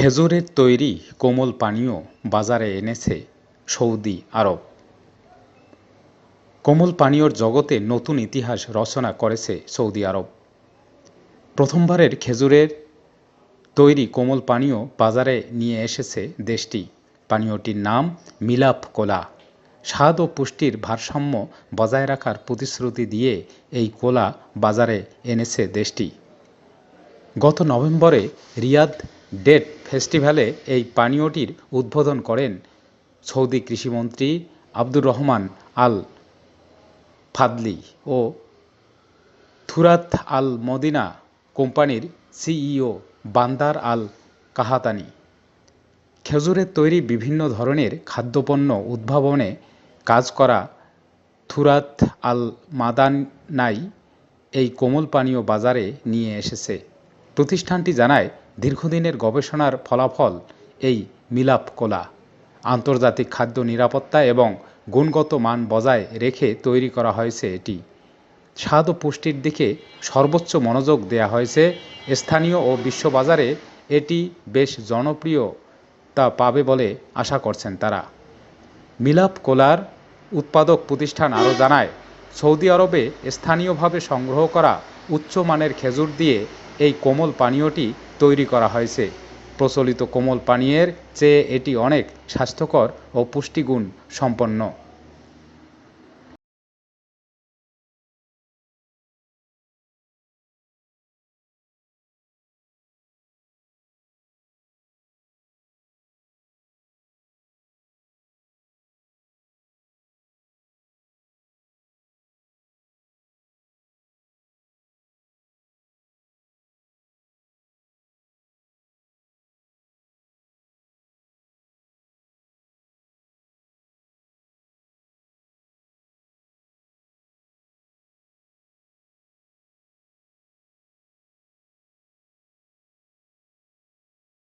খেজুরের তৈরি কোমল পানীয় বাজারে এনেছে সৌদি আরব। কোমল পানীয়র জগতে নতুন ইতিহাস রচনা করেছে সৌদি আরব। প্রথমবারের খেজুরের তৈরি কোমল পানীয় বাজারে নিয়ে এসেছে দেশটি। পানীয়টির নাম মিলাপ কোলা। স্বাদ ও পুষ্টির ভারসাম্য বজায় রাখার প্রতিশ্রুতি দিয়ে এই কোলা বাজারে এনেছে দেশটি। গত নভেম্বরে রিয়াদ ডেট ফেস্টিভ্যালে এই পানীয়টির উদ্বোধন করেন সৌদি কৃষিমন্ত্রী আব্দুর রহমান আল ফাদলি ও থুরাত আল মদিনা কোম্পানির সিইও বান্দার আল কাহাতানি। খেজুরের তৈরি বিভিন্ন ধরনের খাদ্যপণ্য উদ্ভাবনে কাজ করা থুরাত আল মাদানাই এই কোমল পানীয় বাজারে নিয়ে এসেছে। প্রতিষ্ঠানটি জানায় দীর্ঘদিনের গবেষণার ফলাফল এই মিলাপ কোলা। আন্তর্জাতিক খাদ্য নিরাপত্তা এবং গুণগত মান বজায় রেখে তৈরি করা হয়েছে এটি। স্বাদ ও পুষ্টির দিকে সর্বোচ্চ মনোযোগ দেওয়া হয়েছে স্থানীয় ও বিশ্ববাজারে। এটি বেশ জনপ্রিয়তা পাবে বলে আশা করছেন তারা। মিলাপ কোলার উৎপাদক প্রতিষ্ঠান আরও জানায়, সৌদি আরবে স্থানীয়ভাবে সংগ্রহ করা উচ্চমানের খেজুর দিয়ে এই কোমল পানীয়টি তৈরি করা হয়েছে। প্রচলিত কোমল পানীয়ের চেয়ে এটি অনেক স্বাস্থ্যকর ও পুষ্টিগুণ সম্পন্ন।